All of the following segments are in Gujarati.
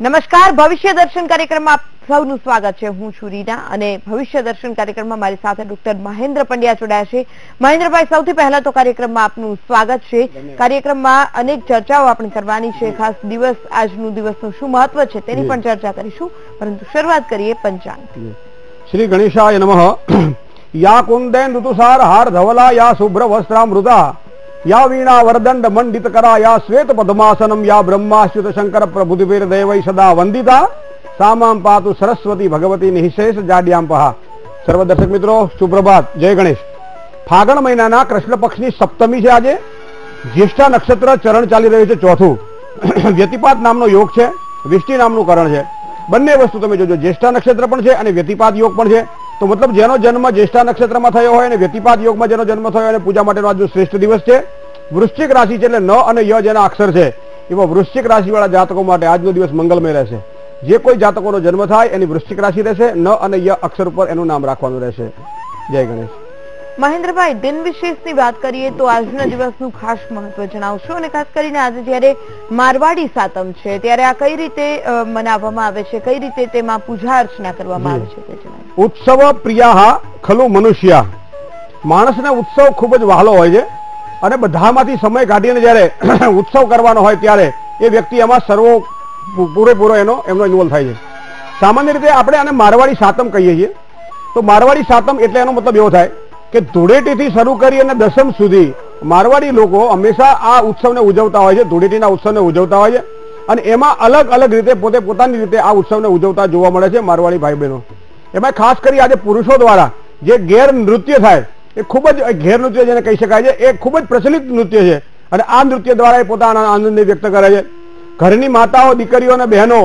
નમસ્કાર ભવિષ્ય દર્શન કાર્યક્રમમાં સૌનું સ્વાગત છે. હું છું રીના અને ભવિષ્ય દર્શન કાર્યક્રમમાં મારી સાથે ડોક્ટર મહેન્દ્ર પંડ્યા જોડાયા છે. મહેન્દ્રભાઈ સૌથી પહેલા તો કાર્યક્રમમાં આપનું સ્વાગત છે. કાર્યક્રમમાં અનેક ચર્ચાઓ આપણે કરવાની છે. ખાસ દિવસ આજનું દિવસનું શું મહત્વ છે તેની પણ ચર્ચા કરીશું. પરંતુ શરૂઆત કરીએ પંચાંગ શ્રી ગણેશાય નમઃ. યા કુંદેન ઋતુસાર હાર ધવલા યા શુભ્ર વસ્ત્રામૃતા. યા વીણા वरदंड મંડિત કરા, યા શ્વેત પદ્માસનમ, યા ब्रह्माश्युत શંકર પ્રભુતિભીર દેવૈ સદા વંદિતા. સામામ પાતુ સરસ્વતી ભગવતી નિઃશેષ જાડ્યામ પહા. સર્વ દર્શક મિત્રો, સુપ્રભાત. જય ગણેશ. ફાગણ મહિનાના કૃષ્ણ પક્ષની સપ્તમી છે આજે. જ્યેષ્ઠા નક્ષત્ર ચરણ ચાલી રહ્યું છે ચોથું. વ્યતિપાત નામનો યોગ છે. વિષ્ટિ નામનું કરણ છે. બંને વસ્તુ તમે જોજો. જ્યેષ્ઠા નક્ષત્ર પણ છે અને વ્યતિપાત યોગ પણ છે. તો મતલબ જેનો જન્મ જ્યેષ્ઠા નક્ષત્રમાં થયો હોય અને વ્યતિપાત યોગમાં જેનો જન્મ થયો અને પૂજા માટેનો આજનો શ્રેષ્ઠ દિવસ છે, વૃશ્ચિક રાશિ છે એટલે ન અને ય જેના અક્ષર છે, એવા વૃશ્ચિક રાશિવાળા જાતકો માટે આજનો દિવસ મંગલમય રહેશે. જે કોઈ જાતકોનો જન્મ થાય એની વૃશ્ચિક રાશિ રહેશે, ન અને ય અક્ષર ઉપર એનું નામ રાખવાનું રહેશે. જય ગણેશ. મહેન્દ્રભાઈ દિન વિશેષની વાત કરીએ તો આજના દિવસનું ખાસ મહત્વ જણાવશો અને ખાસ કરીને આજે જ્યારે મારવાડી સાતમ છે ત્યારે આ કઈ રીતે મનાવવામાં આવે છે કઈ રીતે તેમાં પૂજા અર્ચના કરવામાં આવે છે તે જણાવો. ઉત્સવ પ્રિયા ખલુ મનુષ્ય. માણસને ઉત્સવ ખૂબ જ વહાલો હોય છે અને બધામાંથી સમય કાઢીને જ્યારે ઉત્સવ કરવાનો હોય ત્યારે એ વ્યક્તિ એમાં સર્વો પૂરેપૂરો એનો એમનો ઇન્વોલ્વ થાય છે. સામાન્ય રીતે આપણે આને મારવાડી સાતમ કહીએ છીએ. તો મારવાડી સાતમ એટલે એનો મતલબ એવો થાય કે ધૂળેટીથી શરૂ કરી અને દસમ સુધી મારવાડી લોકો હંમેશા આ ઉત્સવને ઉજવતા હોય છે, ધૂળેટીના ઉત્સવને ઉજવતા હોય છે અને એમાં અલગ અલગ રીતે પોતે પોતાની રીતે આ ઉત્સવને ઉજવતા જોવા મળે છે મારવાડી ભાઈ બહેનો એમાં ખાસ કરી આજે પુરુષો દ્વારા જે ગેર નૃત્ય થાય, એ ખૂબ જ ઘેર નૃત્ય જેને કહી શકાય છે, એ ખૂબ જ પ્રચલિત નૃત્ય છે અને આ નૃત્ય દ્વારા એ પોતાના આનંદને વ્યક્ત કરે છે. ઘરની માતાઓ, દીકરીઓ અને બહેનો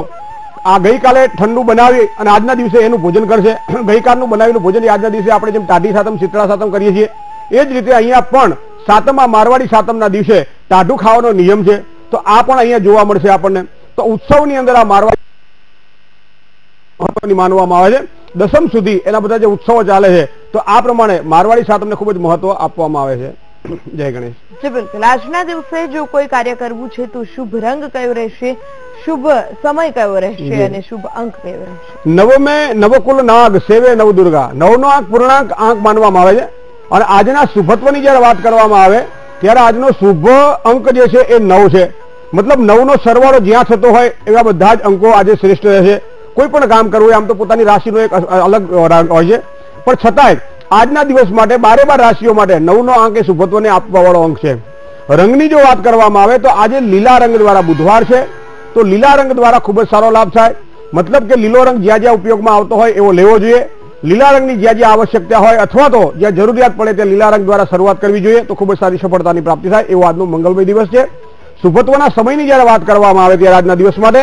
આ ગઈકાલે ઠંડુ બનાવી અને આજના દિવસે એનું ભોજન કરશે. ગઈકાલનું બનાવેલું ભોજન આજના દિવસે આપણે જેમ ટાઢી સાતમ, શીતળા સાતમ કરીએ છીએ, એ જ રીતે અહીંયા પણ સાતમા મારવાડી સાતમના દિવસે ટાઢું ખાવાનો નિયમ છે. તો આ પણ અહીંયા જોવા મળશે આપણને. તો ઉત્સવની અંદર આ મારવાડી મહત્વની માનવામાં આવે છે. દસમ સુધી એના બધા જે ઉત્સવો ચાલે છે, તો આ પ્રમાણે મારવાડી સાતમને ખૂબ જ મહત્વ આપવામાં આવે છે. જય ગણેશ. જી બિલકુલ. આજના દિવસે જો કોઈ કાર્ય કરવું છે, તો શુભ રંગ કયો રહેશે? શુભ સમય કયો રહેશે અને શુભ અંક કયો રહેશે? નવમે નવકુલ નાગ સેવે નવ દુર્ગા. નવનો આંક પૂર્ણાંક આંક માનવામાં આવે છે. અને આજના શુભત્વની જ્યારે વાત કરવામાં આવે ત્યારે આજનો શુભ અંક જે છે એ નવ છે. મતલબ નવનો સરવાળો જ્યાં થતો હોય એવા બધા જ અંકો આજે શ્રેષ્ઠ રહેશે. કોઈ પણ કામ કરવું હોય આમ તો પોતાની રાશિનો એક અલગ હોય છે. પણ છતાંય આજના દિવસ માટે બારે બાર રાશિઓ માટે નવનો આંક એ શુભત્વને આપવા વાળો અંક છે. રંગની જો વાત કરવામાં આવે તો આજે લીલા રંગ દ્વારા બુધવાર છે. તો લીલા રંગ દ્વારા ખૂબ જ સારો લાભ થાય. મતલબ કે લીલો રંગ જ્યાં જ્યાં ઉપયોગમાં આવતો હોય એવો લેવો જોઈએ. લીલા રંગની જ્યાં જ્યાં આવશ્યકતા હોય અથવા તો જ્યાં જરૂરિયાત પડે ત્યાં લીલા રંગ દ્વારા શરૂઆત કરવી જોઈએ તો ખૂબ જ સારી સફળતાની પ્રાપ્તિ થાય એવો આજનો મંગલમય દિવસ છે. શુભત્વના સમયની જ્યારે વાત કરવામાં આવે ત્યારે આજના દિવસ માટે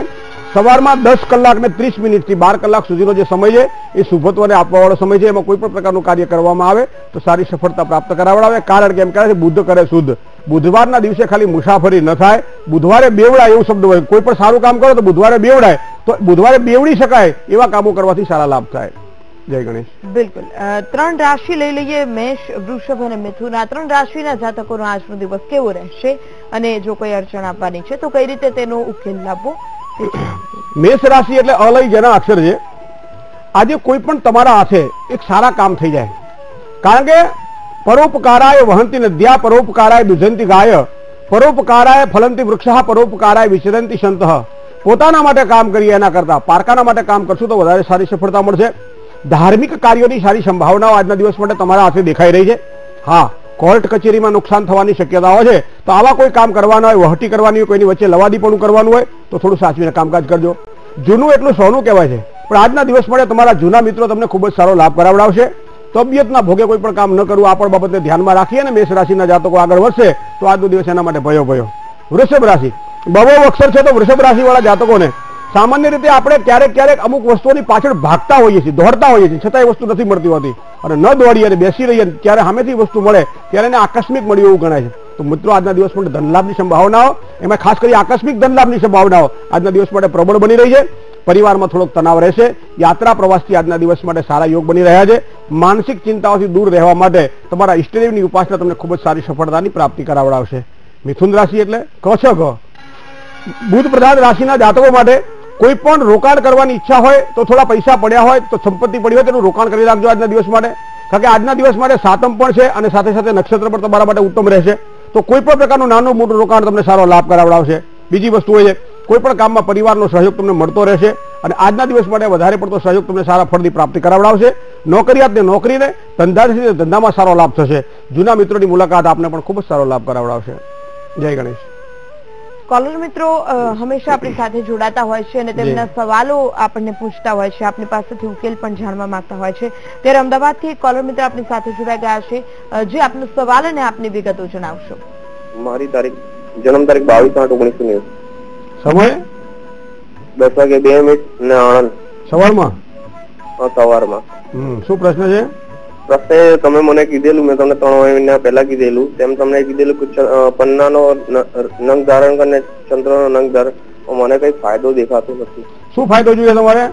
સવારમાં દસ કલાક ને ત્રીસ મિનિટથી બાર કલાક સુધીનો જે સમય છે એ શુભત્વને આપવાવાળો સમય છે. એમાં કોઈ પણ પ્રકારનું કાર્ય કરવામાં આવે તો સારી સફળતા પ્રાપ્ત કરાવડાવે. કારણ કે એમ કહે છે, બુદ્ધ કરે શુદ્ધ. બુધવારના દિવસે ખાલી મુસાફરી ન થાય. બુધવારે બેવડાય એવું શબ્દ હોય. કોઈ પણ સારું કામ કરો તો બુધવારે બેવડાય. તો બુધવારે બેવડી શકાય એવા કામો કરવાથી સારા લાભ થાય. જય ગણેશ. બિલકુલ. ત્રણ રાશિ લઈ લઈએ. મેષ વૃષભ અને મિથુન. આ ત્રણ રાશિના જાતકોનો આજનો દિવસ કેવો રહેશે? અને જો કોઈ અડચણ આપવાની છે તો કઈ રીતે તેનો ઉકેલ લાવવો? મેષ રાશિ એટલે અલય જેના અક્ષર છે. આજે કોઈ પણ તમારા હાથે એક સારા કામ થઈ જાય. કારણ કે પરોપકારાય વહંતી નદ્યા પરોપકારાય દુજંતી ગાય પરોપકારાય ફલંતી વૃક્ષ પરોપકારાય વિચરંતી સંત પોતાના માટે કામ કરીએ એના કરતા, પારકાના માટે કામ કરશું તો વધારે સારી સફળતા મળશે. ધાર્મિક કાર્યોની સારી સંભાવનાઓ આજના દિવસ માટે તમારા હાથે દેખાઈ રહી છે. હા, કોર્ટ કચેરીમાં નુકસાન થવાની શક્યતાઓ છે, તો આવા કોઈ કામ કરવાના હોય, વહટી કરવાની હોય, કોઈની વચ્ચે લવાદીપણું કરવાનું હોય, તો થોડું સાચવીને કામકાજ કરજો. જૂનું એટલું સોનું કહેવાય છે, પણ આજના દિવસ માટે તમારા જૂના મિત્રો તમને ખૂબ જ સારો લાભ કરાવડાવશે. તબિયતના ભોગે કોઈ પણ કામ ન કરવું, આ પણ બાબતને ધ્યાનમાં રાખીએ અને મેષ રાશિના જાતકો આગળ વધશે, તો આજનો દિવસ એના માટે ભયો ભયો. વૃષભ રાશિ. બવો અક્ષર છે તો વૃષભ રાશિ વાળા જાતકોને. સામાન્ય રીતે આપણે ક્યારેક ક્યારેક અમુક વસ્તુઓની પાછળ ભાગતા હોઈએ છીએ, દોડતા હોઈએ છીએ છતાં એ વસ્તુ નથી મળતી હોતી. અને ન દોડીએ અને બેસી રહીએ ત્યારે સામેથી વસ્તુ મળે, ત્યારે એને આકસ્મિક મળ્યું એવું ગણાય છે. તો મિત્રો, આજના દિવસ માટે ધનલાભની સંભાવનાઓ, એમાં ખાસ કરી આકસ્મિક ધનલાભની સંભાવનાઓ, આજના દિવસ માટે પ્રબળ બની રહી છે. પરિવારમાં થોડોક તણાવ રહેશે. યાત્રા પ્રવાસથી આજના દિવસ માટે સારા યોગ બની રહ્યા છે. માનસિક ચિંતાઓથી દૂર રહેવા માટે તમારા ઇષ્ટદેવની ઉપાસના તમને ખૂબ જ સારી સફળતાની પ્રાપ્તિ કરાવડાવશે. મિથુન રાશિ એટલે ક છ ગ બુધ પ્રધાન રાશિના જાતકો માટે કોઈ પણ રોકાણ કરવાની ઈચ્છા હોય તો થોડા પૈસા પડ્યા હોય તો સંપત્તિ પડી હોય તેનું રોકાણ કરી રાખજો આજના દિવસ માટે. કારણ કે આજના દિવસ માટે સાતમ પણ છે અને સાથે સાથે નક્ષત્ર પણ તમારા માટે ઉત્તમ રહેશે. તો કોઈ પણ પ્રકારનું નાનું મોટું રોકાણ તમને સારો લાભ કરાવડાવશે. બીજી વસ્તુ એ છે કોઈ પણ કામમાં પરિવારનો સહયોગ તમને મળતો રહેશે અને આજના દિવસ માટે વધારે પડતો સહયોગ તમને સારા ફળની પ્રાપ્તિ કરાવડાવશે. નોકરિયાતને નોકરીને ધંધાથી ધંધામાં સારો લાભ થશે. જૂના મિત્રોની મુલાકાત આપને પણ ખૂબ જ સારો લાભ કરાવડાવશે. જય ગણેશ. કોલર મિત્રો હંમેશા આપણી સાથે જોડાતા હોય છે અને તેમના સવાલો આપણને પૂછતા હોય છે. આપણી પાસેથી ઉકેલ પણ જાણવા માંગતા હોય છે. ત્યારે અમદાવાદથી થી કોલર મિત્ર આપણી સાથે જોડાઈ ગયા છે. જે આપનો સવાલ અને આપની વિગતો જણાવશો. મારી તારીખ જન્મ તારીખ બાવીસ આઠ ઓગણીસો નેવું સમય દસ વાગે બે મિનિટ ને આણંદ. સવારમાં? સવારમાં. હમ શું પ્રશ્ન છે? પ્રશ્ન તમે મને કીધેલું મેં તમને ત્રણ મહિના પહેલા કીધેલું. તેમ તમને કીધેલું કે પન્નાનો નંગ ધારણ કરીને ચંદ્રનો નંગ ધારણ. મને કઈ ફાયદો દેખાતો નથી. શું ફાયદો જોઈએ તમારે?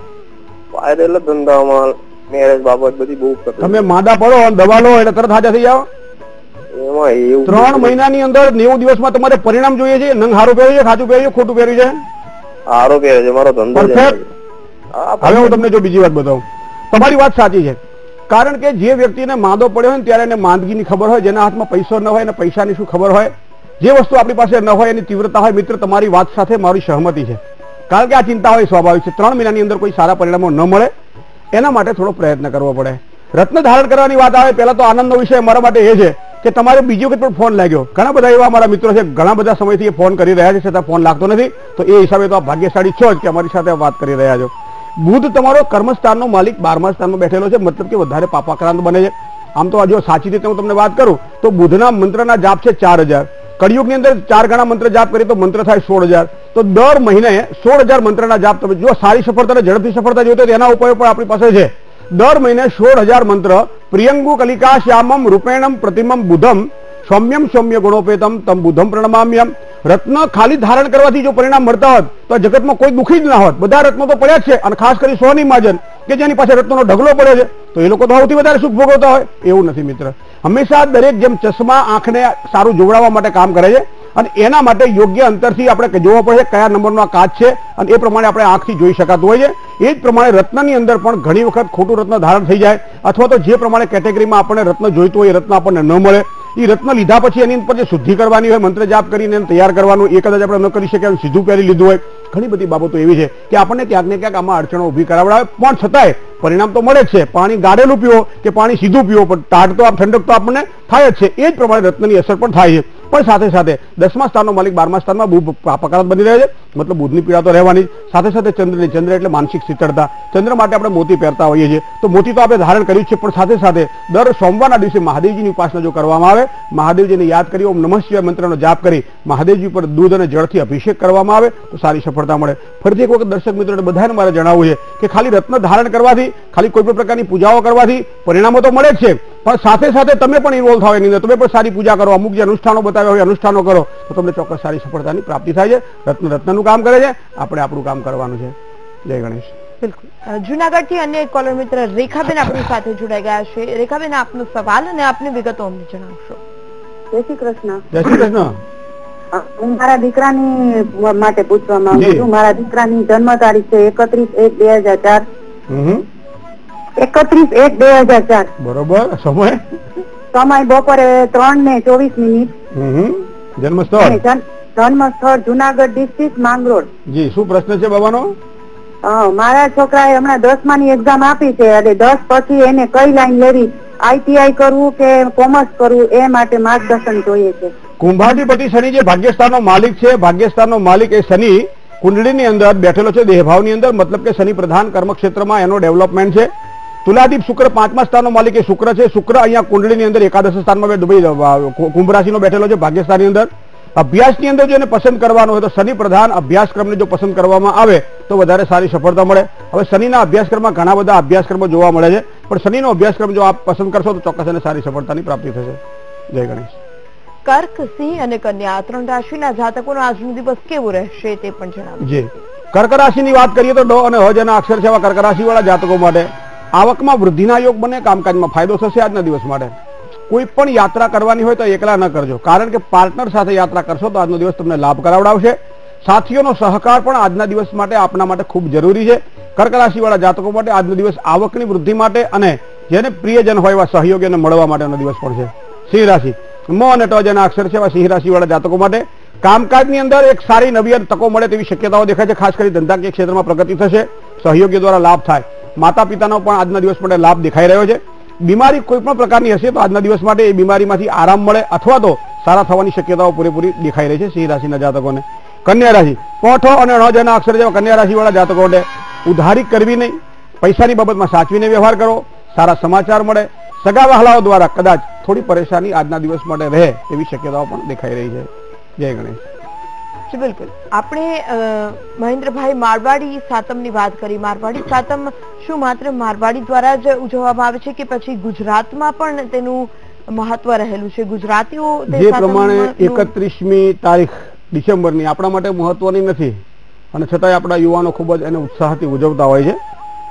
ફાયદો એટલે ધંધામાં મેરેજ બાબત બધી બહુ તમે માદા પડો અને દવા લો એટલે તરત હાજર થઈ જાઓ. એવું ત્રણ મહિનાની અંદર નેવું દિવસમાં તમારે પરિણામ જોઈએ છે નંગ હારું પહેર્યું છે ખાતું પહેર્યું ખોટું પહેર્યું છે? સારો પહેરે છે મારો ધંધો હવે હું તમને જો બીજી વાત બતાવું. તમારી વાત સાચી છે. કારણ કે જે વ્યક્તિને માંદો પડ્યો હોય ને ત્યારે એને માંદગીની ખબર હોય જેના હાથમાં પૈસો ન હોય અને પૈસાની શું ખબર હોય જે વસ્તુ આપણી પાસે ન હોય એની તીવ્રતા હોય મિત્ર તમારી વાત સાથે મારી સહમતી છે. કારણ કે આ ચિંતા હોય સ્વાભાવિક છે. ત્રણ મહિનાની અંદર કોઈ સારા પરિણામો ન મળે એના માટે થોડો પ્રયત્ન કરવો પડે. રત્ન ધારણ કરવાની વાત આવે પહેલા તો આનંદનો વિષય મારા માટે એ છે કે તમારે બીજી વખત પણ ફોન લાગ્યો. ઘણા બધા એવા મારા મિત્રો છે, ઘણા બધા સમયથી ફોન કરી રહ્યા છે, છતાં ફોન લાગતો નથી. તો એ હિસાબે તો આ ભાગ્યશાળી છો જ કે અમારી સાથે વાત કરી રહ્યા છો. બુધ તમારો કર્મસ્થાનનો માલિક બારમા સ્થાનમાં બેઠેલો છે, મતલબ કે વધારે પાપાક્રાંત બને છે. આમ તો આ જો સાચી રીતે હું તમને વાત કરું, તો બુધના મંત્રના જાપ છે ચાર હજાર. કળિયુગની અંદર ચાર ગણા મંત્ર જાપ કરીએ તો મંત્ર થાય સોળ હજાર. તો દર મહિને સોળ હજાર મંત્રના જાપ તમે જો સારી સફળતા ઝડપથી સફળતા હોય તો એના ઉપાયો પણ આપણી પાસે છે. દર મહિને સોળ હજાર મંત્ર, પ્રિયંગુ કલિકા શ્યામમ રૂપેણમ પ્રતિમમ બુધમ, સૌમ્યમ સૌમ્ય ગુણોપેતમ તમ બુધમ પ્રણમામ્યમ. રત્ન ખાલી ધારણ કરવાથી જો પરિણામ મળતા હોત, તો જગતમાં કોઈ દુઃખી જ ના હોત. બધા રત્નો તો પડ્યા જ છે, અને ખાસ કરી સોની મહાજન, કે જેની પાસે રત્નોનો ઢગલો પડે છે, તો એ લોકો તો સૌથી વધારે સુખ ભોગવતા હોય. એવું નથી મિત્ર. હંમેશા દરેક જેમ ચશ્મા, આંખને સારું જોવડાવવા માટે કામ કરે છે. અને એના માટે યોગ્ય અંતરથી આપણે જોવો પડે કયા નંબરનો આ કાચ છે અને એ પ્રમાણે આપણે આંખથી જોઈ શકાતું હોય છે. એ જ પ્રમાણે રત્નની અંદર પણ ઘણી વખત ખોટું રત્ન ધારણ થઈ જાય અથવા તો જે પ્રમાણે કેટેગરીમાં આપણને રત્ન જોઈતું હોય એ રત્ન આપણને ન મળે. એ રત્ન લીધા પછી એની ઉપર જે શુદ્ધિ કરવાની હોય, મંત્ર જાપ કરીને તૈયાર કરવાનું, એ કદાચ આપણે ન કરી શકીએ અને સીધું પહેરી લીધું હોય. ઘણી બધી બાબતો એવી છે કે આપણને ક્યાંક ને ક્યાંક આમાં અડચણો ઊભી કરાવડાવે. પણ છતાંય પરિણામ તો મળે જ છે. પાણી ગાળેલું પીવો કે પાણી સીધું પીવો, પણ તાટ તો ઠંડક તો આપણને થાય જ છે. એ જ પ્રમાણે રત્નની અસર પણ થાય છે. પણ સાથે સાથે દસમા સ્થાનનો માલિક બારમા સ્થાનમાં બહુ પાપકારક બની રહે છે. મતલબ બુધની પીડા તો રહેવાની સાથે સાથે ચંદ્રની ચંદ્ર એટલે માનસિક શીતળતા. ચંદ્ર માટે આપણે મોતી પહેરતા હોઈએ છીએ. તો મોતી તો આપણે ધારણ કર્યું છે, પણ સાથે સાથે દર સોમવારના દિવસે મહાદેવજીની ઉપાસના જો કરવામાં આવે, મહાદેવજીને યાદ કરી ઓમ નમઃ શિવાય મંત્રનો જાપ કરી મહાદેવજી પર દૂધ અને જળથી અભિષેક કરવામાં આવે, તો સારી સફળતા મળે. ફરીથી એક વખત દર્શક મિત્રોને બધાને મારે જણાવવું છે કે ખાલી રત્ન ધારણ કરવાથી, ખાલી કોઈ પણ પ્રકારની પૂજાઓ કરવાથી પરિણામો તો મળે જ છે. પણ સાથે સાથે તમે પણ ઇન્વોલ્વ થાવ એની અંદર. તમે પણ સારી પૂજા કરો અમુક જે અનુષ્ઠાનો બતાવ્યા હોય અનુષ્ઠાનો કરો તો તમને ચોક્કસ સારી સફળતાની પ્રાપ્તિ થાય છે. રત્ન રત્નનું કામ કરે છે. આપણે આપણું કામ કરવાનું છે. જય ગણેશ. બિલકુલ. જુનાગઢથી અન્ય એક કોલર મિત્ર રેખાબેન આપણી સાથે જોડાઈ ગયા છે. રેખાબેન આપનો સવાલ અને આપની વિગતો અમને જણાવશો. જય શ્રી કૃષ્ણ. જય શ્રી કૃષ્ણ. હું મારા દીકરાની માટે પૂછવા માંગુ. છું. મારા દીકરાની જન્મ તારીખ છે એકત્રીસ એક બે હજાર ચાર. એકત્રીસ એક બે હજાર ચાર. બરોબર સમય? સમય બપોરે ત્રણ ને ચોવીસ મિનિટ. જન્મ સ્થળ જન્મ સ્થળ જુનાગઢ ડિસ્ટ્રિક્ટ માંગરોળ. જી શું પ્રશ્ન છે બાબાનો? મારા છોકરાએ હમણાં દસમા ની એક્ઝામ આપી છે અને દસ પછી એને કઈ લાઈન લેવી? આઈટીઆઈ કરવું કે કોમર્સ કરવું એ માટે માર્ગદર્શન જોઈએ છે. કુંભાધિપતિ શનિ જે ભાગ્યસ્થાનનો માલિક છે ભાગ્યસ્થાનનો માલિક એ શનિ કુંડળીની અંદર બેઠેલો છે દેહભાવની અંદર મતલબ કે શનિ પ્રધાન કર્મક્ષેત્રમાં એનો ડેવલપમેન્ટ છે. તુલાદીપ શુક્ર પાંચમા સ્થાનનો માલિક એ શુક્ર છે. શુક્ર અહીંયા કુંડળીની અંદર એકાદશ સ્થાનમાં દુબઈ કુંભ રાશિનો બેઠેલો છે ભાગ્યસ્થાનની અંદર. અભ્યાસની અંદર જો એને પસંદ કરવાનો હોય તો શનિ પ્રધાન અભ્યાસક્રમને જો પસંદ કરવામાં આવે તો વધારે સારી સફળતા મળે. હવે શનિના અભ્યાસક્રમમાં ઘણા બધા અભ્યાસક્રમો જોવા મળે છે. પણ શનિનો અભ્યાસક્રમ જો આપ પસંદ કરશો તો ચોક્કસ એને સારી સફળતાની પ્રાપ્તિ થશે. જય ગણેશ. કર્ક સિંહ અને કન્યા ત્રણ રાશિના જાતકોનો આજનો દિવસ કેવો રહેશે તે પણ જણાવો. જી. કર્ક રાશિની વાત કરીએ તો ડો અને હજ એના અક્ષર છે એવા કર્ક રાશિવાળા જાતકો માટે આવકમાં વૃદ્ધિના યોગ બને, કામકાજમાં ફાયદો થશે આજના દિવસ માટે. કોઈ પણ યાત્રા કરવાની હોય તો એકલા ન કરજો. કારણ કે પાર્ટનર સાથે યાત્રા કરશો તો આજનો દિવસ તમને લાભ કરાવડાવશે. સાથીઓનો સહકાર પણ આજના દિવસ માટે આપના માટે ખૂબ જરૂરી છે. કર્ક રાશિવાળા જાતકો માટે આજનો દિવસ આવકની વૃદ્ધિ માટે અને જેને પ્રિયજન હોય એવા સહયોગીને મળવા માટેનો દિવસ પણ છે. સિંહ રાશિ. મ અને ટ જેના અક્ષર છે એવા સિંહ રાશિવાળા જાતકો માટે કામકાજની અંદર એક સારી નવી તકો મળે તેવી શક્યતાઓ દેખાય છે. ખાસ કરી ધંધાકીય ક્ષેત્રમાં પ્રગતિ થશે. સહયોગી દ્વારા લાભ થાય. માતા પિતાનો પણ આજના દિવસ માટે લાભ દેખાઈ રહ્યો છે. બીમારી કોઈ પણ પ્રકારની હશે તો આજના દિવસ માટે એ બીમારીમાંથી આરામ મળે અથવા તો સારા થવાની શક્યતાઓ પૂરેપૂરી દેખાઈ રહી છે સિંહ રાશિના જાતકોને. કન્યા રાશિ, પોઠો અને અણજના જેના અક્ષર જેવા કન્યા રાશિવાળા જાતકો માટે ઉધારી કરવી નહીં. પૈસાની બાબતમાં સાચવીને વ્યવહાર કરો. સારા સમાચાર મળે. સગા વહાલાઓ દ્વારા કદાચ થોડી પરેશાની આજના દિવસ માટે રહે એવી શક્યતાઓ પણ દેખાઈ રહી છે. જય ગણેશ. જી બિલકુલ. આપણે મહેન્દ્રભાઈ મારવાડી સાતમની વાત કરી. મારવાડી સાતમ શું માત્ર મારવાડી દ્વારા જ ઉજવવામાં આવે છે કે પછી ગુજરાતમાં પણ તેનું મહત્વ રહેલું છે? ગુજરાતીઓ જે પ્રમાણે એકત્રીસમી તારીખ ડિસેમ્બરની આપણા માટે મહત્વની નથી. અને છતાંય આપણા યુવાનો ખૂબ જ એને ઉત્સાહથી ઉજવતા હોય છે.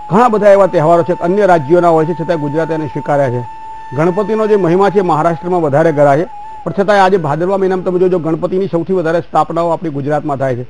ઘણા બધા એવા તહેવારો છે અન્ય રાજ્યોના હોય છે છતાં ગુજરાતે એને સ્વીકાર્યા છે. ગણપતિનો જે મહિમા છે મહારાષ્ટ્રમાં વધારે ગળા છે. પણ છતાં આજે ભાદરવા મહિનામાં તમે જોજો, ગણપતિની સૌથી વધારે સ્થાપનાઓ આપણી ગુજરાતમાં થાય છે.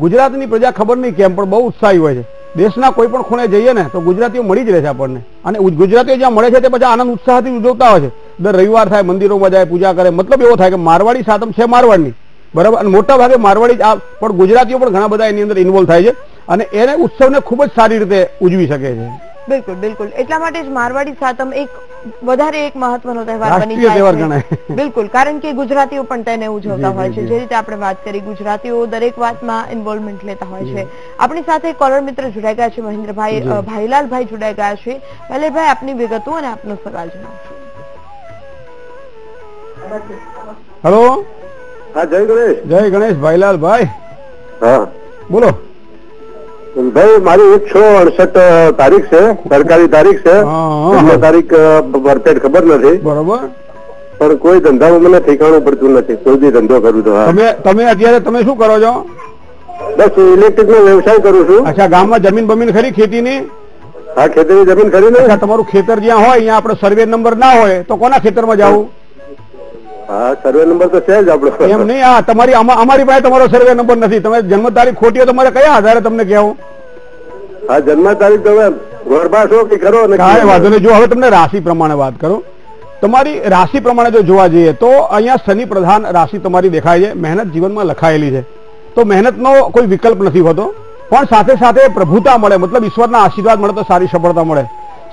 ગુજરાતની પ્રજા ખબર નહીં કેમ, પણ બહુ ઉત્સાહી હોય છે. દેશના કોઈ પણ ખૂણે જઈએ ને, તો ગુજરાતીઓ મળી જ રહે છે આપણને. અને ગુજરાતીઓ જ્યાં મળે છે તે પછી આનંદ ઉત્સાહથી ઉજવતા હોય છે. દર રવિવાર થાય, મંદિરોમાં જાય, પૂજા કરે, મતલબ એવો થાય કે મારવાડી સાતમ છે મારવાડની. બરાબર? અને મોટા ભાગે મારવાડી જ પણ ગુજરાતીઓ પણ ઘણા બધા એની અંદર ઇન્વોલ્વ થાય છે. અને એને ઉત્સવને ખૂબ જ સારી રીતે ઉજવી શકે છે. બિલકુલ બિલકુલ. એટલા માટે જ મારવાડી સાતમ એક વધારે એક મહત્વનો તહેવાર બની જાય છે. બિલકુલ કારણ કે ગુજરાતીઓ પણ તેને ઉજવતા હોય છે. જે. રીતે આપણે વાત કરી ગુજરાતીઓ દરેક વાતમાં ઇન્વોલ્વમેન્ટ લેતા હોય છે. આપણી સાથે કોલર મિત્ર જોડાઈ ગયા છે મહેન્દ્રભાઈ ભાઈલાલભાઈ જોડાઈ ગયા છે. ભાઈ આપની વિગતો અને આપનો સવાલ જણાવશો. હલો હા જય ગણેશ. જય ગણેશ ભાઈલાલભાઈ. હા. બોલો. ભાઈ મારી એક છ અડસઠ તારીખ છે સરકારી તારીખ છે. તારીખ પરફેક્ટ ખબર નથી. બરોબર. પણ કોઈ ધંધામાં મને ઠેકાણું પડતું નથી. કોઈ બી ધંધો કરું તો તમે તમે અત્યારે તમે શું કરો છો? બસ ઇલેક્ટ્રિક નો વ્યવસાય કરું છું. અચ્છા ગામમાં જમીન બમીન ખરી ખેતીની? હા ખેતીની જમીન ખરી ને. તમારું ખેતર જ્યાં હોય અહીંયા આપડે સર્વે નંબર ના હોય તો કોના ખેતરમાં જવું? હા સર્વે નંબર તો છે જ એમ નહીં આ તમારી અમારી પાસે તમારો સર્વે નંબર નથી. તમે જન્મ તારીખ ખોટી હોય તમારે કયા આધારે તમને કહેવું? હા જન્મ તારીખ તમે ગરબા છો કે કરો કાંઈ વાંધો નહીં. જો હવે તમને રાશિ પ્રમાણે વાત કરું. તમારી રાશિ પ્રમાણે જો જોવા જઈએ તો અહીંયા શનિ પ્રધાન રાશિ તમારી દેખાય છે. મહેનત જીવનમાં લખાયેલી છે. તો મહેનતનો કોઈ વિકલ્પ નથી હોતો. પણ સાથે સાથે પ્રભુતા મળે. મતલબ ઈશ્વરના આશીર્વાદ મળે તો સારી સફળતા મળે.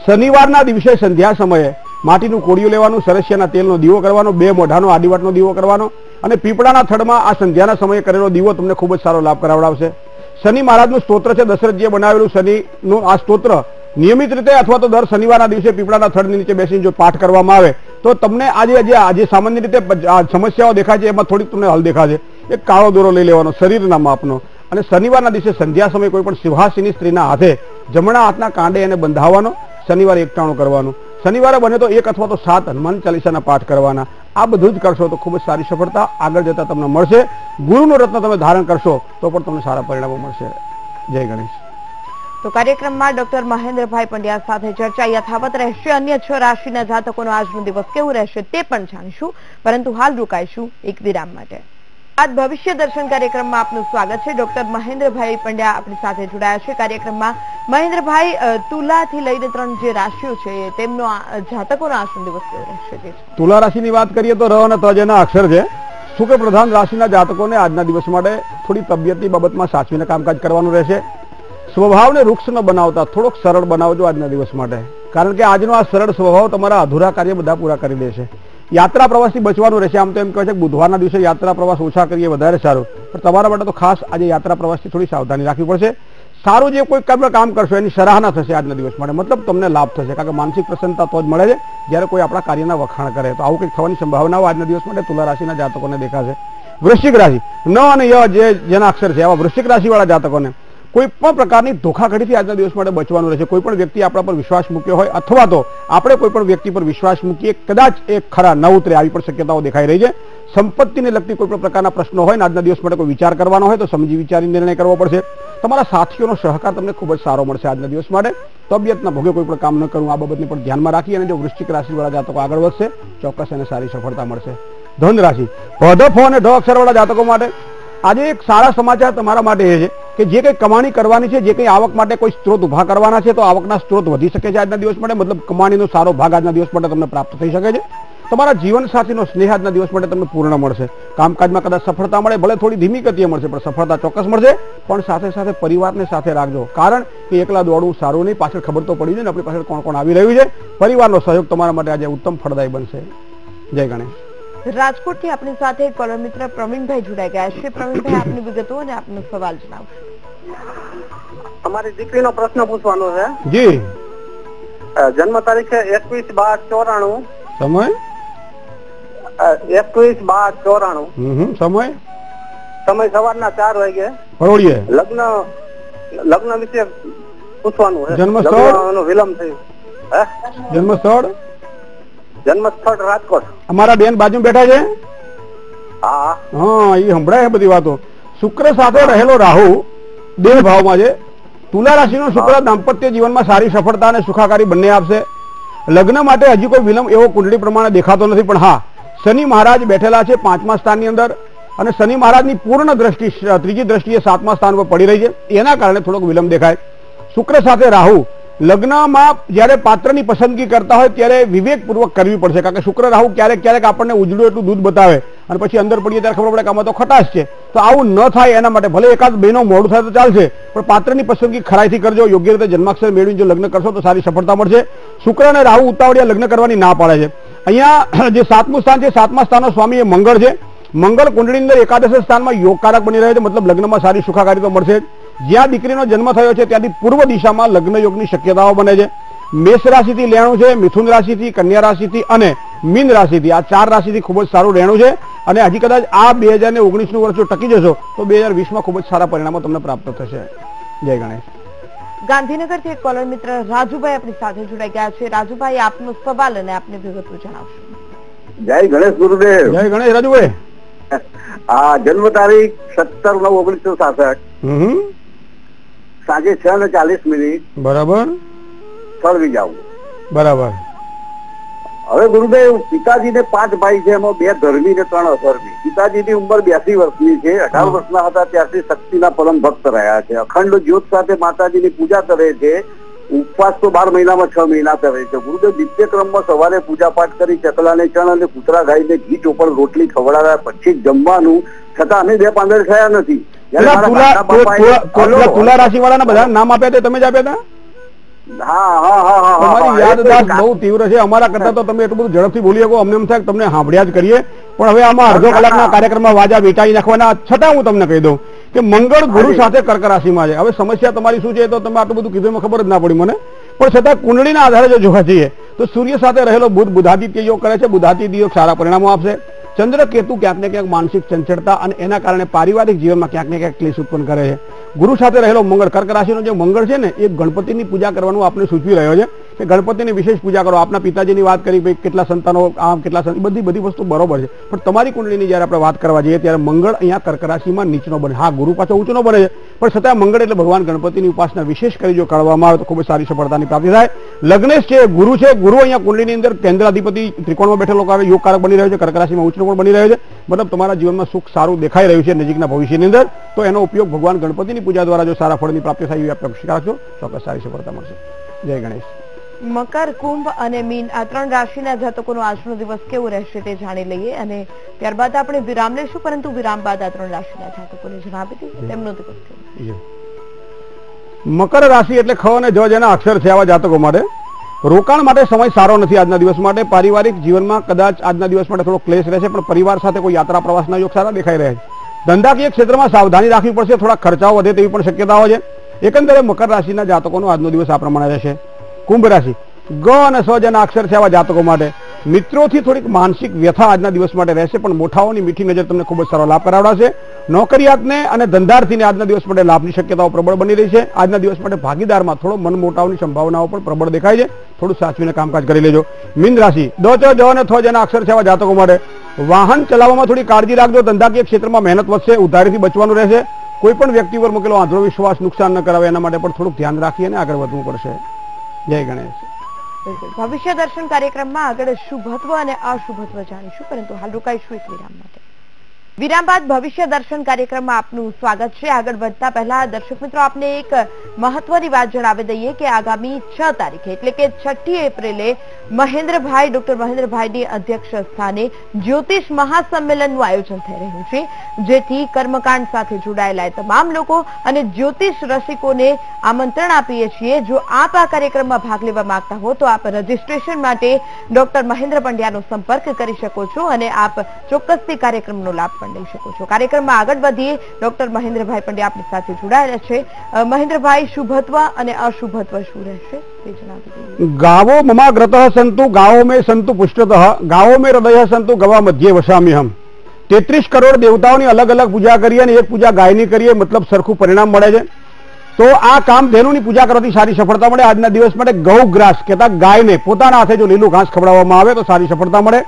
શનિવારના દિવસે સંધ્યા સમયે માટીનું કોળિયું લેવાનું, સરસિયાના તેલનો દીવો કરવાનો, બે મોઢાનો આડીવાટનો દીવો કરવાનો અને પીપળાના થડમાં આ સંધ્યાના સમયે કરેલો દીવો તમને ખૂબ જ સારો લાભ કરાવડાવશે. શનિ મહારાજનું સ્તોત્ર છે, દશરથજીએ બનાવેલું શનિનું આ સ્તોત્ર નિયમિત રીતે અથવા તો દર શનિવારના દિવસે પીપળાના થડની નીચે બેસીને જો પાઠ કરવામાં આવે, તો તમને આજે જે આજે સામાન્ય રીતે સમસ્યાઓ દેખાય છે, એમાં થોડીક તમને હલ દેખાશે. એક કાળો દોરો લઈ લેવાનો, શરીરના માપનો. અને શનિવારના દિવસે સંધ્યા સમયે કોઈ પણ સિંહાસીની સ્ત્રીના હાથે જમણા હાથના કાંડે એને બંધાવવાનો, શનિવારે એકટાણું કરવાનું. શનિવારે બને તો એક અથવા તો સાત હનુમાન ચાલીસાના પાઠ કરવાના. આ બધું જ કરશો તો ખૂબ જ સારી સફળતા આગળ જતા તમને મળશે. ગુરુનું રત્ન તમે ધારણ કરશો તો પણ તમને સારા પરિણામો મળશે. જય ગણેશ. તો કાર્યક્રમમાં ડોક્ટર મહેન્દ્રભાઈ પંડ્યા સાથે ચર્ચા યથાવત રહેશે. અન્ય છ રાશિના જાતકોનો આજનો દિવસ કેવું રહેશે તે પણ જાણીશું. પરંતુ હાલ રોકાઈશું એક વિરામ માટે. આજ ભવિષ્ય દર્શન કાર્યક્રમમાં આપનું સ્વાગત છે. ડોક્ટર મહેન્દ્રભાઈ પંડ્યા આપણી સાથે જોડાયા છે. કાર્યક્રમમાં મહેન્દ્રભાઈ તુલાથી લઈને ત્રણ જે રાશિઓ છે તેમનો જાતકોનો આસન દિવસ. તુલા રાશિની વાત કરીએ તો ર અને ત જેના અક્ષર છે. શુક્ર પ્રધાન રાશિના જાતકોને આજના દિવસ માટે થોડી તબિયતની બાબતમાં સાચવીને કામકાજ કરવાનું રહેશે? સ્વભાવને વૃક્ષ ન બનાવતા થોડોક સરળ બનાવજો આજના દિવસ માટે. કારણ કે આજનો આ સરળ સ્વભાવ તમારા અધૂરા કાર્ય બધા પૂરા કરી દેશે યાત્રા પ્રવાસથી બચવાનું રહેશે. આમ તો એમ કહે છે બુધવારના દિવસે યાત્રા પ્રવાસ ઓછા કરીએ, વધારે સારું. પણ તમારા માટે તો ખાસ આજે યાત્રા પ્રવાસથી થોડી સાવધાની રાખવી પડશે. સારું જે કોઈ કામ કામ કરશો, એની સરાહના થશે આજના દિવસ માટે. મતલબ તમને લાભ થશે, કારણ કે માનસિક પ્રસન્નતા તો જ મળે છે. જ્યારે કોઈ આપણા કાર્યના વખાણ કરે, તો આવું કંઈક થવાની સંભાવનાઓ આજના દિવસ માટે, તુલા રાશિના જાતકોને દેખાશે. વૃશ્ચિક રાશિ. ન અને ય જે જેના અક્ષર છે એવા વૃશ્ચિક રાશિવાળા જાતકોને કોઈ પણ પ્રકારની ધોખાધડીથી આજના દિવસ માટે બચવાનું રહેશે. કોઈ પણ વ્યક્તિ આપણા પર વિશ્વાસ મૂક્યો હોય અથવા તો આપણે કોઈ પણ વ્યક્તિ પર વિશ્વાસ મૂકીએ, કદાચ એ ખરા ન ઉતરે આવી પણ શક્યતાઓ દેખાઈ રહી છે. સંપત્તિને લગતી કોઈ પણ પ્રકારના પ્રશ્નો હોય ને આજના દિવસ માટે કોઈ વિચાર કરવાનો હોય તો સમજી વિચારી નિર્ણય કરવો પડશે. તમારા સાથીઓનો સહકાર તમને ખૂબ જ સારો મળશે આજના દિવસ માટે. તબિયતના ભોગે કોઈ પણ કામ ન કરવું, આ બાબતને પણ ધ્યાનમાં રાખી અને જો વૃશ્ચિક રાશિવાળા જાતકો આગળ વધશે, ચોક્કસ એને સારી સફળતા મળશે. ધન રાશિ ભ ફો અને ઢ અક્ષરવાળા જાતકો માટે આજે એક સારા સમાચાર તમારા માટે એ છે કે જે કંઈ કમાણી કરવાની છે, જે કંઈ આવક માટે કોઈ સ્ત્રોત ઊભા કરવાના છે, તો આવકના સ્ત્રોત વધી શકે છે આજના દિવસ માટે. મતલબ કમાણીનો સારો ભાગ આજના દિવસ માટે તમને પ્રાપ્ત થઈ શકે છે. તમારા જીવન સાથીનો સ્નેહ આજના દિવસ માટે તમને પૂર્ણ મળશે. કામકાજમાં કદાચ સફળતા મળે, ભલે થોડી ધીમી ગતિએ મળશે, પણ સફળતા ચોક્કસ મળશે. પણ સાથે સાથે પરિવારને સાથે રાખજો. કારણ કે એકલા દોડવું સારું નહીં. પાછળ ખબર તો પડી જાય ને, આપણી પાછળ કોણ કોણ આવી રહ્યું છે. પરિવારનો સહયોગ તમારા માટે આજે ઉત્તમ ફળદાયી બનશે. જય ગણેશ. રાજકોટથી આપણી સાથે કોલર મિત્ર પ્રવીણભાઈ જોડાઈ ગયા છે. પ્રવીણભાઈ આપની વિગતો અને આપનો સવાલ જણાવો. અમારી દીકરીનો પ્રશ્ન પૂછવાનો છે. જી. જન્મ તારીખે એકવીસ બાર ચોરાણું. સમય? એકવીસ બાર ચોરાણું. સમય? સમય સવારના ચાર વાગે. પરોળીએ. લગ્ન લગ્ન વિશે પૂછવાનું છે. જન્મ સ્થળ? વિલંબ થયું. હે? જન્મ સ્થળ જન્મ સ્થળ રાજકોટ. અમારા બેન બાજુ બેઠા છે? હા. હા એ સંભળાય બધી વાતો. શુક્ર સાથે રહેલો રાહુ દેહ ભાવમાં છે. તુલા રાશિનો શુક્ર દાંપત્ય જીવનમાં સારી સફળતા અને સુખાકારી બંને આપશે. લગ્ન માટે હજી કોઈ વિલંબ એવો કુંડળી પ્રમાણે દેખાતો નથી પણ હા શનિ મહારાજ બેઠેલા છે પાંચમા સ્થાનની અંદર અને શનિ મહારાજની પૂર્ણ દ્રષ્ટિ ત્રીજી દ્રષ્ટિએ સાતમા સ્થાન પર પડી રહી છે. એના કારણે થોડોક વિલંબ દેખાય. શુક્ર સાથે રાહુ લગ્નમાં જ્યારે પાત્રની પસંદગી કરતા હોય ત્યારે વિવેકપૂર્વક કરવી પડશે. કારણ કે શુક્ર રાહુ ક્યારેક ક્યારેક આપણને ઉજળું એટલું દૂધ બતાવે અને પછી અંદર પડીએ ત્યારે ખબર પડે કે આમાં તો ખટાશ છે. તો આવું ન થાય એના માટે ભલે એકાદ બહેનો મોડું થાય તો ચાલશે, પણ પાત્રની પસંદગી ખરાઈથી કરજો. યોગ્ય રીતે જન્માક્ષર મેળવીને જો લગ્ન કરશો તો સારી સફળતા મળશે. શુક્ર અને રાહુ ઉતાવળિયા લગ્ન કરવાની ના પાડે છે. અહીંયા જે સાતમું સ્થાન છે, સાતમા સ્થાનનો સ્વામી એ મંગળ છે. મંગળ કુંડળીની અંદર એકાદશ સ્થાનમાં યોગકારક બની રહ્યો છે. મતલબ લગ્નમાં સારી સુખાકારી તો મળશે જ. જ્યાં દીકરીનો જન્મ થયો છે ત્યાંથી પૂર્વ દિશામાં લગ્ન યોગની શક્યતાઓ બને છે. મેષ રાશિથી લેણું છે મિથુન રાશિથી કન્યા રાશિથી અને મીન રાશિથી. આ ચાર રાશિથી ખૂબ જ સારું રહેણું છે અને હજી કદાચ આ બે હજાર ને ઓગણીસનું વર્ષ જો ટકી જશો તો બે હજાર વીસમાં ખૂબ જ સારા પરિણામો તમને પ્રાપ્ત થશે. જય ગણેશ. ગાંધીનગરથી એક કોલર મિત્ર રાજુભાઈ આપણી સાથે જોડાઈ ગયા છે. રાજુભાઈ આપનો સવાલ અને આપની વિગતો જણાવશો. જય ગણેશ ગુરુદેવ. જય ગણેશ રાજુભાઈ. આ જન્મ તારીખ સત્તર નવ ઓગણીસો સાસઠ. સાંજે છ ને ચાલીસ મિનિટ બરાબર? સળવી જાવ બરાબર. હવે ગુરુદેવ પિતાજીને પાંચ ભાઈ છે એમાં બે ધર્મી ને ત્રણ અધર્મી. પિતાજીની ઉંમર બ્યાસી વર્ષની છે અઢાર વર્ષના હતા ત્યારથી શક્તિના પરમ ભક્ત રહ્યા છે. અખંડ જ્યોત સાથે માતાજીની પૂજા કરે છે. ઉપવાસ તો બાર મહિનામાં છ મહિના કરે છે. ગુરુદેવ નિત્યક્રમમાં સવારે પૂજા પાઠ કરી ચકલાને ચણ અને કૂતરા ગાયને ઘી ચોપડ રોટલી ખવડાવ્યા પછી જમવાનું. છતાં અમે બે પાંદર થયા નથી. તુલા તુલા- તુલા- તુલા રાશિ વાળાના બધા નામ આપ્યા તે તમે જ આપ્યા હતા હા હા હા હા, હા તમારી યાદદાસ્ત બહુ તીવ્ર છે. અમારા કરતા તો તમે એટલું બધું ઝડપથી બોલી શકો અમને એમ થાય કે તમને સાંભળ્યા જ કરીએ. પણ હવે આમાં અડધો કલાકના કાર્યક્રમમાં વાજા વેટાઈ નાખવાના. છતાં હું તમને કહી દઉં કે મંગળ ગુરુ સાથે કર્ક રાશિમાં છે. હવે સમસ્યા તમારી શું છે તો તમે આટલું બધું કીધું ખબર જ ના પડી મને. પણ છતાં કુંડળીના આધારે જો જોવા જઈએ તો સૂર્ય સાથે રહેલો બુધ બુધાદિત્ય યોગ કરે છે. બુધાદિત્ય યોગ સારા પરિણામો આપશે. ચંદ્ર કેતુ ક્યાંક ને ક્યાંક માનસિક ચંચળતા અને એના કારણે પારિવારિક જીવનમાં ક્યાંક ને ક્યાંક ક્લેશ ઉત્પન્ન કરે છે. ગુરુ સાથે રહેલો મંગળ કર્ક રાશિનો જે મંગળ છે ને, એ ગણપતિની પૂજા કરવાનું આપણે સૂચવી રહ્યો છે કે ગણપતિની વિશેષ પૂજા કરો. આપના પિતાજીની વાત કરી ભાઈ કેટલા સંતાનો આમ, કેટલા બધી બધી વસ્તુ બરોબર છે. પણ તમારી કુંડળીની જ્યારે આપણે વાત કરવા જઈએ ત્યારે મંગળ અહીંયા કર્ક રાશિમાં નીચનો બને. હા, ગુરુ પાછો ઊંચનો બને છે. પણ છતાં મંગળ એટલે ભગવાન ગણપતિની ઉપાસના વિશેષ કરી જો કરવામાં આવે તો ખૂબ સારી સફળતાની પ્રાપ્તિ થાય. લગ્નેશ છે ગુરુ છે ગુરુ અહીંયા કુંડલીની અંદર કેન્દ્રાધિપતિ ત્રિકોણમાં બેઠેલો આવે યોગકારક બની રહ્યો છે કર્ક રાશિમાં ઉચ્ચ પણ બની રહ્યો છે. મતલબ તમારા જીવનમાં સુખ સારું દેખાઈ રહ્યું છે નજીકના ભવિષ્યની અંદર. તો એનો ઉપયોગ ભગવાન ગણપતિની પૂજા દ્વારા જો સારા ફળની પ્રાપ્તિ થાય એવી આપણે અપેક્ષા રાખજો. ચોક્કસ સારી સફળતા મળશે. જય ગણેશ. મકર કુંભ અને મીન આ ત્રણ રાશિના જાતકોનો આજનો દિવસ કેવો રહેશે તે જાણી લઈએ અને ત્યારબાદ આપણે વિરામ લઈશું પરંતુ વિરામ બાદ આ ત્રણ રાશિના જાતકોને જણાવી દઈએ. તેમનો દિવસ કેવો. મકર રાશિ એટલે ખ અને જ જેના અક્ષર છે આવા જાતકો માટે રોકાણ માટે સમય સારો નથી આજના દિવસ માટે. પારિવારિક જીવનમાં કદાચ આજના દિવસ માટે થોડો ક્લેશ રહેશે, પણ પરિવાર સાથે કોઈ યાત્રા પ્રવાસના યોગ સારા દેખાઈ રહ્યા છે. ધંધાકીય ક્ષેત્રમાં સાવધાની રાખવી પડશે, થોડા ખર્ચાઓ વધે તેવી પણ શક્યતાઓ છે. એકંદરે મકર રાશિના જાતકોનો આજનો દિવસ આ પ્રમાણે રહેશે. કુંભ રાશિ. ગ અને સ જેના અક્ષર છે આવા જાતકો માટે. મિત્રોથી થોડીક માનસિક વ્યથા આજના દિવસ માટે રહેશે, પણ મોઠાઓની મીઠી નજર તમને ખૂબ જ સારો લાભ કરાવડાશે. નોકરિયાતને અને ધંધાર્થીને આજના દિવસ માટે લાભની શક્યતાઓ પ્રબળ બની રહી છે. આજના દિવસ માટે ભાગીદારમાં થોડો મન મોટાવની સંભાવનાઓ પણ પ્રબળ દેખાય છે. થોડું સાચવીને કામકાજ કરી લેજો. મીન રાશિ, દ ચ જ જેના અક્ષર છે જાતકો માટે. વાહન ચલાવવામાં થોડી કાળજી રાખજો. ધંધાકીય ક્ષેત્રમાં મહેનત વધશે, ઉધારીથી બચવાનું રહેશે. કોઈ પણ વ્યક્તિ પર મૂકેલો આંધળો નુકસાન ન કરાવે એના માટે પણ થોડુંક ધ્યાન રાખી અને આગળ વધવું પડશે. જય ગણેશ. ભવિષ્ય દર્શન કાર્યક્રમમાં આગળ શુભત્વ અને અશુભત્વ જાણીશું. પરંતુ હાલ રોકાઈશું એક વિરામ માટે. વિરામ બાદ ભવિષ્ય દર્શન કાર્યક્રમમાં આપનું સ્વાગત છે. આગળ વધતા પહેલા દર્શક મિત્રો, આપને એક મહત્વની વાત જણાવી દઈએ કે આગામી છ તારીખે, એટલે કે છઠ્ઠી એપ્રિલે, મહેન્દ્રભાઈ, ડોક્ટર મહેન્દ્રભાઈની અધ્યક્ષ સ્થાને જ્યોતિષ મહાસંમેલનનું આયોજન થઈ રહ્યું છે, જેથી કર્મકાંડ સાથે જોડાયેલા તમામ લોકો અને જ્યોતિષ રસિકોને આમંત્રણ આપીએ છીએ. જો આપ આ કાર્યક્રમમાં ભાગ લેવા માંગતા હો, તો આપ રજીસ્ટ્રેશન માટે ડોક્ટર મહેન્દ્ર પંડ્યાનો સંપર્ક કરી શકો છો અને આપ ચોક્કસથી કાર્યક્રમનો લાભ પણ લઈ શકો છો. કાર્યક્રમમાં આગળ વધીએ ડોક્ટર મહેન્દ્રભાઈ પંડ્યા આપણી સાથે જોડાયેલા છે. મહેન્દ્રભાઈ, શુભત્વ અને અશુભત્વ શું રહેશે તે જણાવી ગાવો સંતુ, ગાવો મેં સંતુ પુષ્ટત, ગાવો મેં હૃદય સંતુ, ગવા મધ્યે વસામી હમ. તેત્રીસ કરોડ દેવતાઓની અલગ અલગ પૂજા કરીએ અને એક પૂજા ગાયની કરીએ, મતલબ સરખું પરિણામ મળે છે. તો આ કામ ધેનુની પૂજા કરવાથી સારી સફળતા મળે. આજના દિવસ માટે ગૌગ્રાસ, કહેતા ગાયને પોતાના હાથે જો લીલું ઘાસ ખવડાવવામાં આવે તો સારી સફળતા મળે.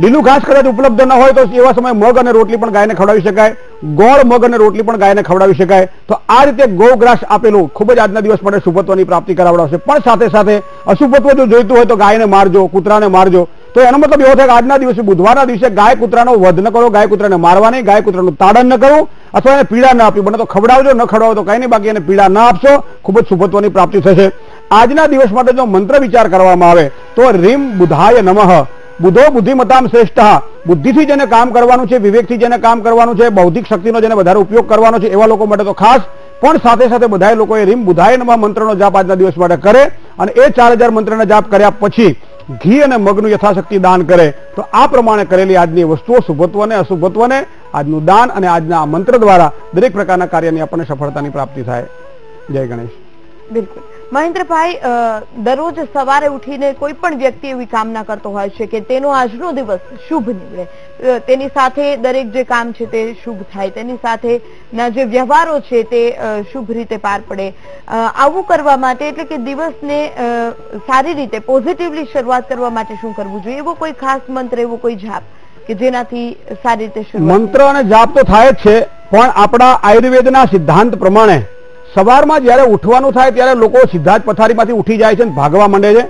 લીલું ઘાસ કદાચ ઉપલબ્ધ ન હોય તો એવા સમયે મગ અને રોટલી પણ ગાયને ખવડાવી શકાય. ગોળ મગ અને રોટલી પણ ગાયને ખવડાવી શકાય. તો આ રીતે ગૌગ્રાસ આપેલું ખૂબ જ આજના દિવસ માટે શુભત્વની પ્રાપ્તિ કરાવડાવશે. પણ સાથે સાથે અશુભત્વ જો જોઈતું હોય તો ગાયને મારજો, કૂતરાને મારજો. તો એનો મતલબ એવો થાય કે આજના દિવસે બુધવારના દિવસે ગાય કૂતરાનો વધ ન કરો, ગાય કૂતરાને મારવા નહીં, ગાય કૂતરાનું તાડન ન કરવું અથવા એને પીડા ન આપી. બને તો ખવડાવજો, ન ખવડાવો તો કંઈ નહીં, બાકી એને પીડા ન આપશો. ખૂબ જ શુભત્વની પ્રાપ્તિ થશે. આજના દિવસ માટે જો મંત્ર વિચાર કરવામાં આવે તો રીમ બુધાય નમઃ. બુધો બુદ્ધિમતામ શ્રેષ્ઠ. બુદ્ધિથી જેને કામ કરવાનું છે, વિવેકથી જેને કામ કરવાનું છે, બૌદ્ધિક શક્તિનો જેને વધારે ઉપયોગ કરવાનો છે, એવા લોકો માટે તો ખાસ. પણ સાથે સાથે બધા લોકોએ રીમ બુધાય નમઃ મંત્રનો જાપ આજના દિવસ માટે કરે અને એ ચાર હજાર મંત્રના જાપ કર્યા પછી ઘી અને મગનું યથાશક્તિ દાન કરે. તો આ પ્રમાણે કરેલી આજની વસ્તુઓ શુભત્વને, અશુભત્વને, આજનું દાન અને આજના મંત્ર દ્વારા દરેક પ્રકારના કાર્યની આપણને સફળતાની પ્રાપ્તિ થાય. જય ગણેશ. બિલકુલ. મહેન્દ્રભાઈ દરરોજ સવારે ઉઠીને કોઈ પણ વ્યક્તિ એવી કામના કરતો હોય છે કે તેનો આજનો દિવસ શુભ નીવડે. તેની સાથે દરેક જે કામ છે તે શુભ થાય. તેની સાથે ના જે વ્યવહારો છે તે શુભ રીતે પાર પડે. આવું કરવા માટે એટલે કે દિવસને સારી રીતે પોઝિટિવલી શરૂઆત કરવા માટે શું કરવું જોઈએ? એવો કોઈ ખાસ મંત્ર, એવો કોઈ જાપ કે જેનાથી સારી રીતે મંત્ર અને જાપ તો થાય જ છે, પણ આપણા આયુર્વેદના સિદ્ધાંત પ્રમાણે સવારમાં જ્યારે ઉઠવાનું થાય ત્યારે લોકો સીધા જ પથારીમાંથી ઉઠી જાય છે અને ભાગવા માંડે છે.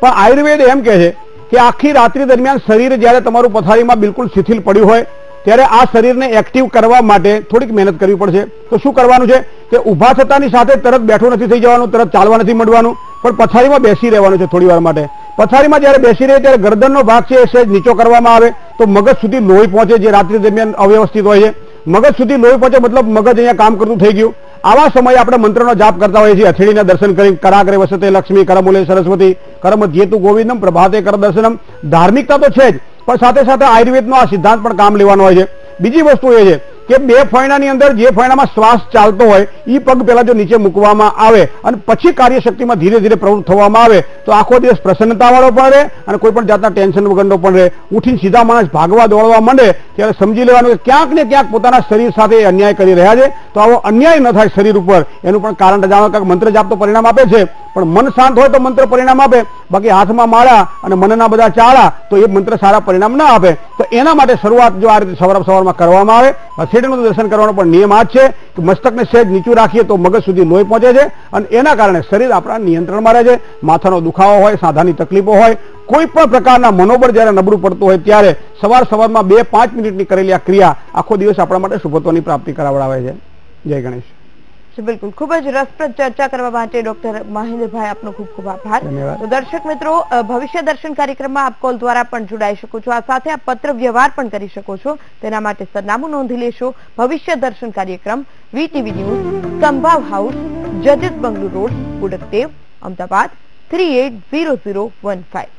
પણ આયુર્વેદ એમ કહે છે કે આખી રાત્રિ દરમિયાન શરીર જ્યારે તમારું પથારીમાં બિલકુલ શિથિલ પડ્યું હોય, ત્યારે આ શરીરને એક્ટિવ કરવા માટે થોડીક મહેનત કરવી પડશે. તો શું કરવાનું છે? કે ઊભા થતાની સાથે તરત બેઠું નથી થઈ જવાનું, તરત ચાલવા નથી મળવાનું પણ પથારીમાં બેસી રહેવાનું છે થોડી વાર માટે. પથારીમાં જ્યારે બેસી રહે ત્યારે ગરદનનો ભાગ છે એ સહેજ નીચો કરવામાં આવે, તો મગજ સુધી લોહી પહોંચે જે રાત્રિ દરમિયાન અવ્યવસ્થિત હોય છે. મગજ સુધી લોહી પહોંચે મતલબ મગજ અહીંયા કામ કરતું થઈ ગયું. આવા સમયે આપણે મંત્રનો જાપ કરતા હોઈએ છીએ. હથેળીના દર્શન કરી કરાકરે વસતે લક્ષ્મી, કરમુલે સરસ્વતી, કરમ ધ્યેતુ ગોવિંદમ પ્રભાતે કર દર્શનમ. ધાર્મિકતા તો છે જ, પણ સાથે સાથે આયુર્વેદનો આ સિદ્ધાંત પણ કામ લેવાનો હોય છે. બીજી વસ્તુ એ છે કે બે ફાયણાની અંદર જે ફાયણામાં શ્વાસ ચાલતો હોય એ પગ પહેલાં જો નીચે મૂકવામાં આવે અને પછી કાર્યશક્તિમાં ધીરે ધીરે પ્રવૃત્ત થવામાં આવે, તો આખો દિવસ પ્રસન્નતાવાળો પણ રહે અને કોઈ પણ જાતના ટેન્શન વગરનો પણ રહે. ઉઠીને સીધા માણસ ભાગવા દોડવા માંડે, ત્યારે સમજી લેવાનું કે ક્યાંક ને ક્યાંક પોતાના શરીર સાથે અન્યાય કરી રહ્યા છે. તો આવો અન્યાય ન થાય શરીર ઉપર. એનું પણ કારણ જાણવા કે મંત્ર જાપ પરિણામ આપે છે. પણ મન શાંત હોય તો મંત્ર પરિણામ આપે, બાકી હાથમાં માળા અને મનના બધા ચાળા, તો એ મંત્ર સારા પરિણામ ના આપે. તો એના માટે શરૂઆત જો આ રીતે સવાર સવારમાં કરવામાં આવે હથેળીનું દર્શન કરવાનો પણ નિયમ આ છે કે મસ્તકને સહેજ નીચું રાખીએ તો મગજ સુધી લોહી પહોંચે છે અને એના કારણે શરીર આપણા નિયંત્રણમાં રહે છે. માથાનો દુખાવો હોય, સાંધાની તકલીફો હોય, કોઈ પણ પ્રકારના મનોબળ જ્યારે નબળું પડતું હોય ત્યારે સવાર સવારમાં બે પાંચ મિનિટની કરેલી આ ક્રિયા આખો દિવસ આપણા માટે શુભત્વની પ્રાપ્તિ કરાવડાવે છે. જય ગણેશ. બિલકુલ. ખૂબ જ રસપ્રદ ચર્ચા કરવા માટે ડોક્ટર મહેન્દ્રભાઈ આપનો ખૂબ ખૂબ આભાર. તો દર્શક મિત્રો ભવિષ્ય દર્શન કાર્યક્રમમાં આપ કોલ દ્વારા પણ જોડાઈ શકો છો. આ સાથે આપ પત્ર વ્યવહાર પણ કરી શકો છો. તેના માટે સરનામું નોંધી લેશો. ભવિષ્ય દર્શન કાર્યક્રમ VTV news Sambhav house જજીત bungalow road Bodakdev Ahmedabad three eight zero zero one five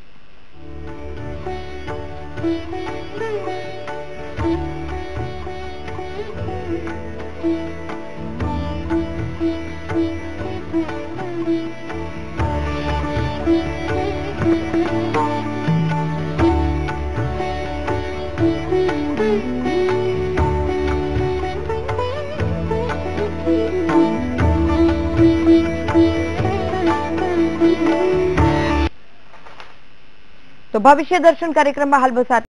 તો ભવિષ્ય દર્શન કાર્યક્રમમાં હાલ બસ.